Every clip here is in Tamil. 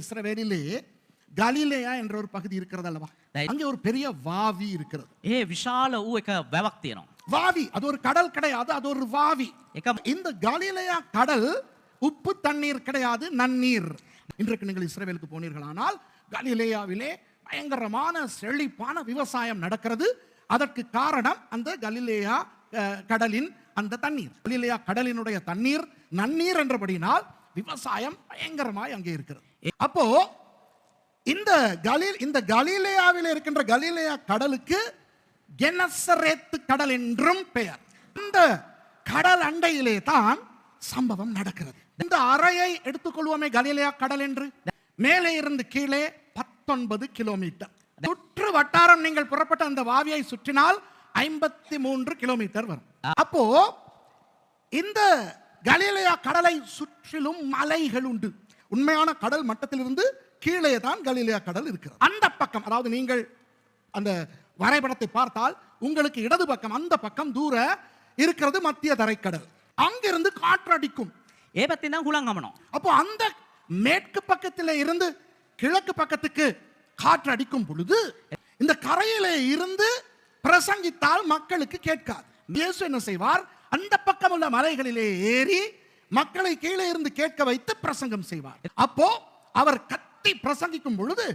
இஸ்ரவேலிலே கலிலேயா என்ற ஒரு பகுதி இருக்கிறது அல்லவா Right. அங்கே ஒரு பெரிய வாவி இருக்கிறது ඒ විශාල වූ එක වැවක් තියෙනවා. வாவி அது ஒரு கடல் கிடையாது அது ஒரு வாவி එක இந்த கலிலேயா கடல் உப்பு தண்ணீர் கிடையாது நன்னீர் இன்றைக்கு நீங்கள் இஸ்ரவேலுக்கு போனீர்களானால் கலிலேயாவிலே பயங்கரமான செழிப்பான விவசாயம் நடக்கிறது அதற்கு காரணம் அந்த கலிலேயா அஹ், கடலின் அந்த தண்ணீர் கலிலேயா கடலினுடைய தண்ணீர் நன்னீர் என்றபடினால் விவசாயம் பயங்கரமாய் அங்கே இருக்கிறது. அப்போ இந்த கலீல் இந்த கலிலேயாவில் இருக்கின்ற கலிலேயா கடலுக்கு கெனசரேத்து கடல் என்றும் பெயர். இந்த கடல் அண்டையிலே தான் சம்பவம் நடக்கிறது. இந்த அறையை எடுத்துக்கொள்வோமே கலிலேயா கடல் என்று. மேலே இருந்து கீழே பத்தொன்பது கிலோமீட்டர். சுற்று வட்டாரம் நீங்கள் புறப்பட்ட அந்த வாவியை சுற்றினால் ஐம்பத்தி மூன்று கிலோமீட்டர் வரும். அப்போ இந்த கலீலியா கடலை சுற்றிலும் மலைகள் உண்டு. உண்மையான கடல் மட்டத்திலிருந்து கீழே தான் கலீலியா கடல் இருக்கிறது. அந்த பக்கம் அதாவது நீங்கள் அந்த வரைபடத்தை பார்த்தால் உங்களுக்கு இடது பக்கம் அந்த பக்கம் தூர இருக்கிறது மத்திய தரைக்கடல். அங்கிருந்து காற்று அடிக்கும். தான் கூழாங்கமனம். அப்போ அந்த மேற்கு பக்கத்தில் இருந்து கிழக்கு பக்கத்துக்கு காற்றடிக்கும் பொழுது இந்த கரையிலே இருந்து பிரசங்கித்தால் மக்களுக்கு கேட்காது. இயேசு என்ன செய்வார்? அந்த பக்கம் உள்ள மலைகளிலே ஏறி மக்களை கீழே இருந்து கேட்க வைத்து பிரசங்கம் செய்வார். அப்போ அவர் கத்தி பிரசங்கிக்கும் பொழுது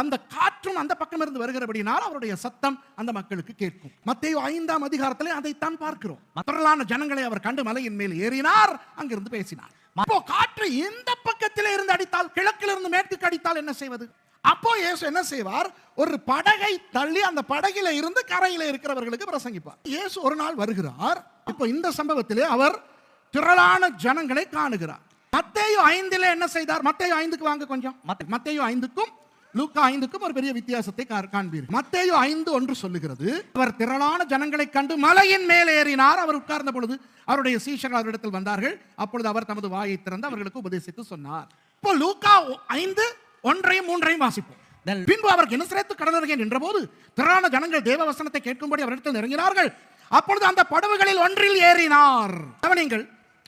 அந்த காற்றும் அந்த பக்கம் இருந்து வருகிறபடினால் அவருடைய சத்தம் அந்த மக்களுக்கு கேட்கும். மத்திய ஐந்தாம் அதிகாரத்திலே அதைத்தான் பார்க்கிறோம். மற்றலான ஜனங்களை அவர் கண்டு மலையின் மேல் ஏறினார் அங்கிருந்து பேசினார். அப்போ காற்று இந்த பக்கத்திலே இருந்து அடித்தால் கிழக்கிலிருந்து மேற்குக்கு அடித்தால் என்ன செய்வது? அப்போ இயேசு என்ன செய்வார்? ஒரு படகை தள்ளி அந்த படகில இருந்து கரையில இருக்கிறவர்களுக்கு பிரசங்கிப்பார். இயேசு ஒரு நாள் வருகிறார். இப்போ இந்த சம்பவத்திலே அவர் திரளான ஜனங்களை காணுகிறார். மத்தேயு ஐந்திலே என்ன செய்தார்? மத்தேயு ஐந்துக்கு வாங்க கொஞ்சம். மத்த- மத்தேயு ஐந்துக்கும் லூக்கா ஐந்துக்கும் ஒரு பெரிய வித்தியாசத்தை காண்பீர்கள். மத்தேயு ஐந்து ஒன்று சொல்லுகிறது அவர் திரளான ஜனங்களை கண்டு மலையின் மேல் ஏறினார். அவர் உட்கார்ந்த பொழுது அவருடைய சீஷர்கள் அவரிடத்தில் வந்தார்கள். அப்பொழுது அவர் தமது வாயை திறந்து அவர்களுக்கு உபதேசித்து சொன்னார். இப்போ லூக்கா ஐந்து ஒன்றையும் மூன்றையும் வாசிப்போம். பின்பு அவர் கிணசரத்து கடலருகே நின்றபோது திரளான ஜனங்கள் தேவ வசனத்தை கேட்கும்படி அவரிடத்தில் நெருங்கினார்கள். அப்பொழுது அந்த படவுகளில் ஒன்றில் ஏறினார். கவனிங்கள்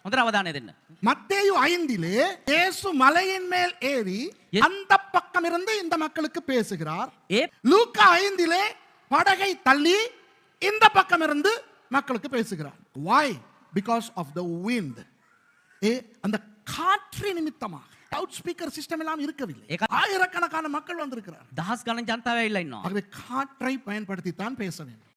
முதலாவதான என்ன? மத்தேயு ஐந்திலே இயேசு மலையின் மேல் ஏறி அந்த பக்கம் இருந்து இந்த மக்களுக்கு பேசுகிறார். லூக்கா ஐந்திலே படகை தள்ளி இந்த பக்கம் இருந்து மக்களுக்கு பேசுகிறார். Why because of the wind அந்த காற்று நிமித்தமாக. லவுட் ஸ்பீக்கர் சிஸ்டம் எல்லாம் இருக்கவில்லை. ஆயிரக்கணக்கான மக்கள் வந்திருக்கிறார் தாஸ் கணம் ஜனதாவே இல்லை இன்னும். ஆகவே காற்றை பயன்படுத்தி தான் பேச வேண்டும்.